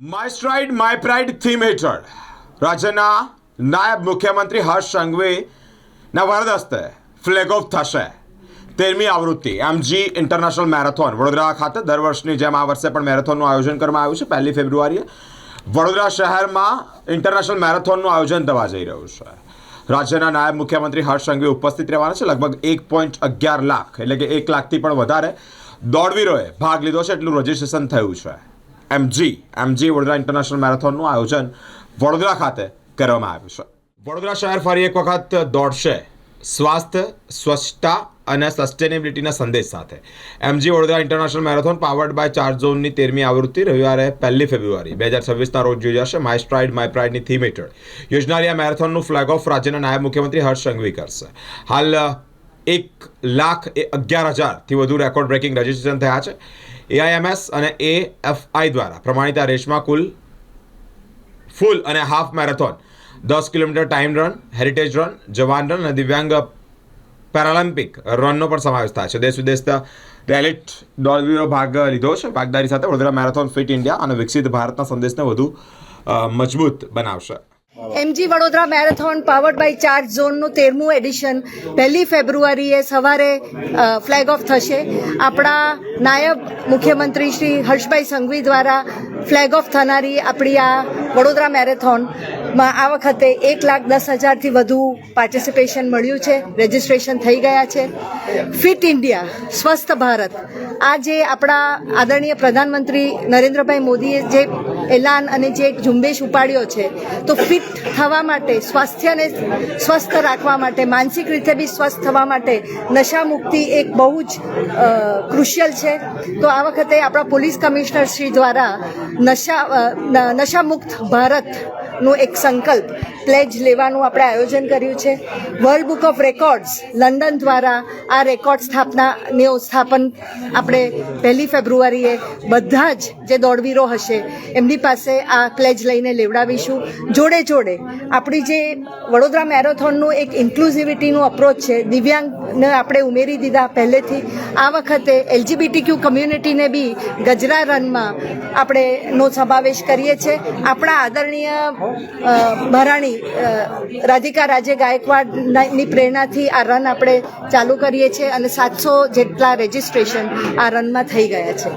My stride my pride theme હેઠળ રાજ્યના નાયબ મુખ્યમંત્રી હર્ષ સંઘવીના વરદ હસ્તે ફ્લેગ ઓફ થશે. તેરમી આવૃત્તિ એમજી ઇન્ટરનેશનલ મેરેથોન વડોદરા ખાતે દર વર્ષની જેમ આ વર્ષે પણ મેરેથોનનું આયોજન કરવામાં આવ્યું છે. પહેલી ફેબ્રુઆરીએ વડોદરા શહેરમાં ઇન્ટરનેશનલ મેરેથોનનું આયોજન થવા જઈ રહ્યું છે. રાજ્યના નાયબ મુખ્યમંત્રી હર્ષ સંઘવી ઉપસ્થિત રહેવાના છે. લગભગ એક પોઈન્ટ અગિયાર લાખ, એટલે કે એક લાખથી પણ વધારે દોડવીરોએ ભાગ લીધો છે. એટલું રજીસ્ટ્રેશન થયું છે. એમજી એમજી વડોદરા ઇન્ટરનેશનલ મેરેથોનનું આયોજન વડોદરા ખાતે કરવામાં આવ્યું છે. વડોદરા શહેર ફરી એક વખત દોડશે. સ્વાસ્થ્ય, સ્વચ્છતા અને સસ્ટેનેબિલિટીના સંદેશ સાથે. MG Vadodara international marathon powered by charge ઝોનની તેરમી આવૃત્તિ રવિવારે પહેલી ફેબ્રુઆરી, બે હજાર છવ્વીસના રોજ યોજાશે માય સ્ટ્રાઇડ માય પ્રાઇડની થીમ હેઠળ. યોજનારી આ મેરેથોનનું ફ્લેગ ઓફ રાજ્યના નાયબ મુખ્યમંત્રી હર્ષ સંઘવી કરશે. હાલ, એક લાખ એ અગિયાર હજારથી વધુ રેકોર્ડ બ્રેકિંગ રજીસ્ટ્રેશન થયા છે. એઆઈએમએસ અને એએફઆઈ દ્વારા પ્રમાણિત આ રેસમાં કુલ ફૂલ અને હાફ મેરેથોન, દસ kilometre time run, heritage run, Jawan run અને દિવ્યાંગ પેરાલિમ્પિક રનનો પણ સમાવેશ થાય છે. દેશ વિદેશના રેલિટ દોડવીરો ભાગ લીધો છે. ભાગદારી સાથે વડોદરા મેરેથોન ફિટ ઇન્ડિયા અને વિકસિત ભારતના સંદેશને વધુ મજબૂત બનાવશે. MG Vadodara marathon powered by charge ઝોનનું તેરમું એડિશન. પહેલી ફેબ્રુઆરીએ સવારે ફ્લેગ ઓફ થશે. આપણા નાયબ મુખ્યમંત્રી શ્રી હર્ષભાઈ સંઘવી દ્વારા ફ્લેગ ઓફ થનારી આપણી આ વડોદરા મેરેથોનમાં આ વખતે એક લાખ દસ હજારથી વધુ પાર્ટિસિપેશન મળ્યું છે. રજિસ્ટ્રેશન થઈ ગયા છે. ફિટ ઇન્ડિયા સ્વસ્થ ભારત. આ જે આપણા આદરણીય પ્રધાનમંત્રી નરેન્દ્રભાઈ મોદીએ જે એલાન અને જે એક ઝુંબેશ ઉપાડ્યો છે તો ફિટ થવા માટે સ્વાસ્થ્યને સ્વસ્થ રાખવા માટે માનસિક રીતે બી સ્વસ્થ થવા માટે નશા મુક્તિ એક બહુ જ ક્રુશિયલ છે. તો આ વખતે આપણા પોલીસ કમિશનર શ્રી દ્વારા નશા અ, ન- એક સંકલ્પ પ્લેજ લેવાનું આપણે આયોજન કર્યું છે. World book of records London દ્વારા આ રેકોર્ડ સ્થાપનાનું સ્થાપન આપણે પહેલી ફેબ્રુઆરીએ બધા જ જે દોડવીરો હશે, એમની પાસે આ પ્લેજ લઈને લેવડાવીશું. જોડે જોડે આપણી જે વડોદરા મેરેથોનનું એક ઇન્ક્લુઝિવિટીનું અપ્રોચ છે, દિવ્યાંગને આપણે ઉમેરી દીધા પહેલેથી. આ વખતે એલજીબીટી ક્યુ કમ્યુનિટીને બી ગજરા રનમાં આપણે નો સમાવેશ કરીએ છીએ. આપણા આદરણીય મહારાણી રાધિકા રાજે ગાયકવાડની પ્રેરણાથી આ રન આપણે ચાલુ કરીએ છીએ અને સાતસો જેટલા રજીસ્ટ્રેશન આ રનમાં થઈ ગયા છે.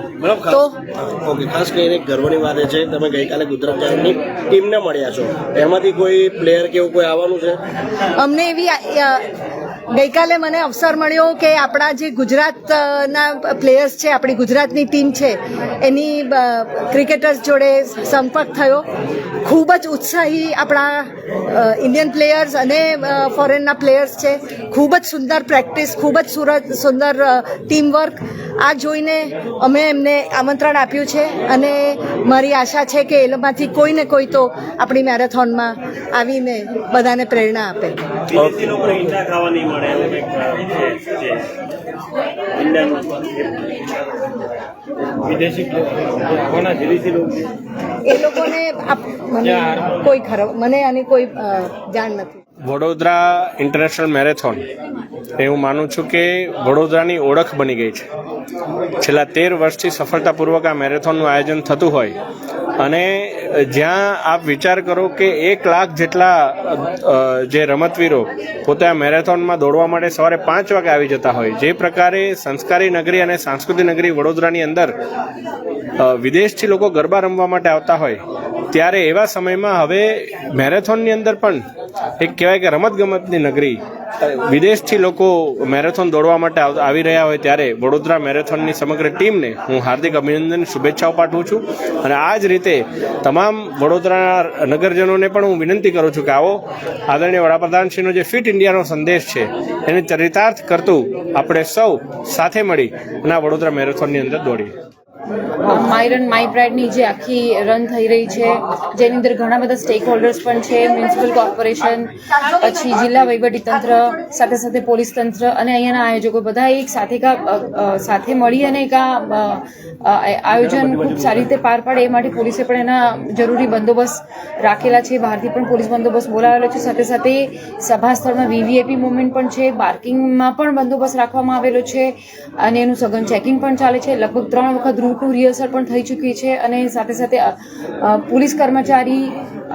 તો ઓકે ખાસ કરીને ગર્વની વાત એ છે તમે ગઈકાલે ગુજરાત જાયન્ટની ટીમને મળ્યા છો. એમાંથી કોઈ પ્લેયર કે એવું કોઈ આવવાનું છે? અમને એવી ગઈકાલે મને અવસર મળ્યો કે આપણા જે ગુજરાતના પ્લેયર્સ છે, આપણી ગુજરાતની ટીમ છે, એની ક્રિકેટર્સ જોડે સંપર્ક થયો. ખૂબ જ ઉત્સાહી આપણા ઇન્ડિયન પ્લેયર્સ અને ફોરેનના પ્લેયર્સ છે. ખૂબ જ સુંદર પ્રેક્ટિસ ખૂબ જ સુરત, સુંદર ટીમ વર્ક આ જોઈને અમે એમને આમંત્રણ આપ્યું છે અને મારી આશા છે કે એમાંથી કોઈ ને કોઈ તો આપણી મેરેથોનમાં આવીને બધાને પ્રેરણા આપે. ખાવા મળે વિદેશી કોના વિદેશી લોકો? એ લોકોને મને કોઈ ખરો મને આની કોઈ જાણ નથી. વડોદરા ઇન્ટરનેશનલ મેરેથોન એ હું માનું છું કે વડોદરાની ઓળખ બની ગઈ છે. છેલ્લા તેર વર્ષથી સફળતાપૂર્વક આ મેરેથોનનું આયોજન થતું હોય અને જ્યાં આપ વિચાર કરો કે એક લાખ જેટલા જે રમતવીરો પોતે આ મેરેથોનમાં દોડવા માટે સવારે પાંચ વાગે આવી જતા હોય, જે પ્રકારે સંસ્કારી નગરી અને સાંસ્કૃતિક નગરી વડોદરાની અંદર વિદેશથી લોકો ગરબા રમવા માટે આવતા હોય, ત્યારે એવા સમયમાં હવે મેરેથોનની અંદર પણ એક કહેવાય કે રમતગમતની નગરી વિદેશથી લોકો મેરેથોન દોડવા માટે આવ- રહ્યા હોય ત્યારે વડોદરા મેરેથોનની સમગ્ર ટીમને હું હાર્દિક અભિનંદન, શુભેચ્છાઓ પાઠવું છું. અને આ જ રીતે તમામ વડોદરા નગરજનોને પણ હું વિનંતી કરું છું કે આવો આદરણીય વડાપ્રધાનશ્રીનો જે ફિટ ઇન્ડિયાનો સંદેશ છે, એને ચરિતાર્થ કરતું આપણે સૌ સાથે મળી અને આ વડોદરા મેરેથોનની અંદર દોડીએ. માય રન માય પ્રાઇડની જે આખી રન થઈ રહી છે, જેની અંદર ઘણા બધા સ્ટેક હોલ્ડર્સ પણ છે મ્યુનિસિપલ કોર્પોરેશન પછી જિલ્લા વહીવટી તંત્ર સાથે સાથે પોલીસ તંત્ર અને અહીંયાના આયોજકો બધા એક સાથે કા સાથે મળી અને એક આયોજન ખૂબ સારી રીતે પાર પાડે એ માટે પોલીસે પણ એના જરૂરી બંદોબસ્ત રાખેલા છે. બહારથી પણ પોલીસ બંદોબસ્ત બોલાવેલો છે. સાથે સાથે સભા સ્થળમાં વીવીઆઈપી મુવમેન્ટ પણ છે. પાર્કિંગમાં પણ બંદોબસ્ત રાખવામાં આવેલો છે અને એનું સઘન ચેકિંગ પણ ચાલે છે. લગભગ ત્રણ વખત રૂટ રાઉટનું રિહર્સલ પણ થઈ ચૂકી છે અને સાથે સાથે પોલીસ કર્મચારી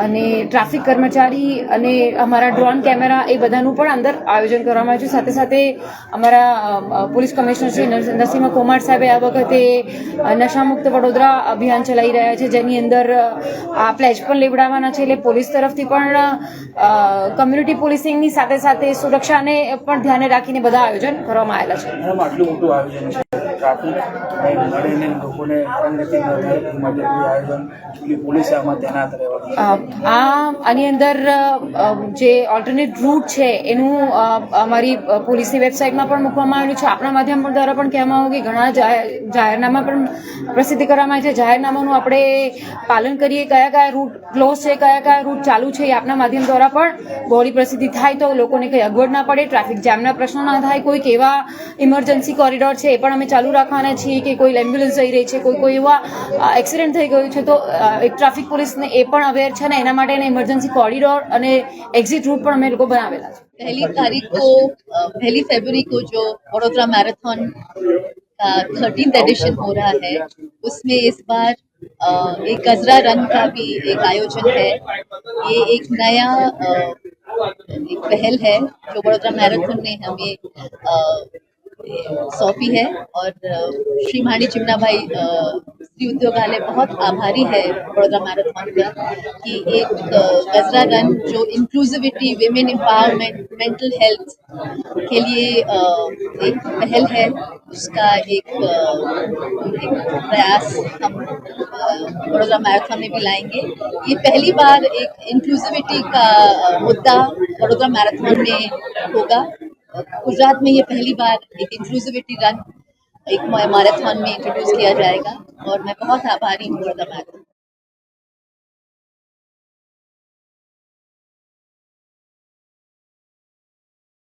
અને ટ્રાફિક કર્મચારી અને અમારા ડ્રોન કેમેરા એ બધાનું પણ અંદર આયોજન કરવામાં આવ્યું છે. સાથે સાથે અમારા પોલીસ કમિશનર શ્રી નરસિંહ કુમાર સાહેબે આ વખતે નશામુક્ત વડોદરા અભિયાન ચલાવી રહ્યા છે, જેની અંદર આ પ્લેજ પણ લેવડાવવાના છે. એટલે પોલીસ તરફથી પણ કમ્યુનિટી પોલીસિંગની સાથે સાથે સુરક્ષાને પણ ધ્યાને રાખીને બધા આયોજન કરવામાં આવેલા છે. ટ્રાફિક મળીને લોકોને હેરાનગતિ ન થાય એ માટે આયોજન પોલીસે આમાં તૈનાત રહેવાની આ આની અંદર જે ઓલ્ટરનેટ રૂટ છે, એનું અમારી પોલીસની વેબસાઇટમાં પણ મૂકવામાં આવેલું છે. આપણા માધ્યમ દ્વારા પણ કહેવામાં આવ્યું કે ઘણા જાહેરનામા પણ પ્રસિદ્ધ કરવામાં આવે છે. જાહેરનામાનું આપણે પાલન કરીએ, કયા કયા રૂટ ક્લોઝ છે, કયા કયા રૂટ ચાલુ છે, એ આપણા માધ્યમ દ્વારા પણ બહોળી પ્રસિદ્ધિ થાય તો લોકોને કંઈ અગવડ ના પડે ટ્રાફિક જામના પ્રશ્નો ના થાય કોઈક એવા ઇમરજન્સી કોરિડોર છે, એ પણ અમે ચાલુ રાખવાના છીએ કે કોઈ એમ્બ્યુલન્સ જઈ રહી છે કોઈ કોઈ એવા એક્સિડન્ટ થઈ ગયું છે તો અ, એક ટ્રાફિક પોલીસને એ પણ અવેર છે ને એના માટે ઇમરજન્સી કોરિડોર અને એક્ઝિટ રૂટ પણ અમે લોકો બનાવેલા છે पहली तारीख को अ, पहली फरवरी को जो वडोदरा मैराथन का थर्टीन एडिशन हो रहा है उसमें इस बार अ, एक गजरा रन का भी एक आयोजन है ये एक नया अ, एक पहल है जो वडोदरा मैराथन ने हमें अ, सौंपी है और श्री भाणी चिमना भाई श्री उद्योगालय बहुत आभारी है वडोदरा मैराथन का कि एक गजरा रन जो inclusivity women empowerment mental health के लिए एक पहल है उसका एक, एक प्रयास हम वडोदरा मैराथन में भी लाएँगे। ये पहली बार एक इंक्लूसिविटी का मुद्दा वडोदरा मैराथन में होगा। गुजरात में ये पहली बार एक इंक्लूसिविटी रन एक मैराथन में इंट्रोड्यूस किया जाएगा और मैं बहुत आभारी हूँ वडोदरा मैराथन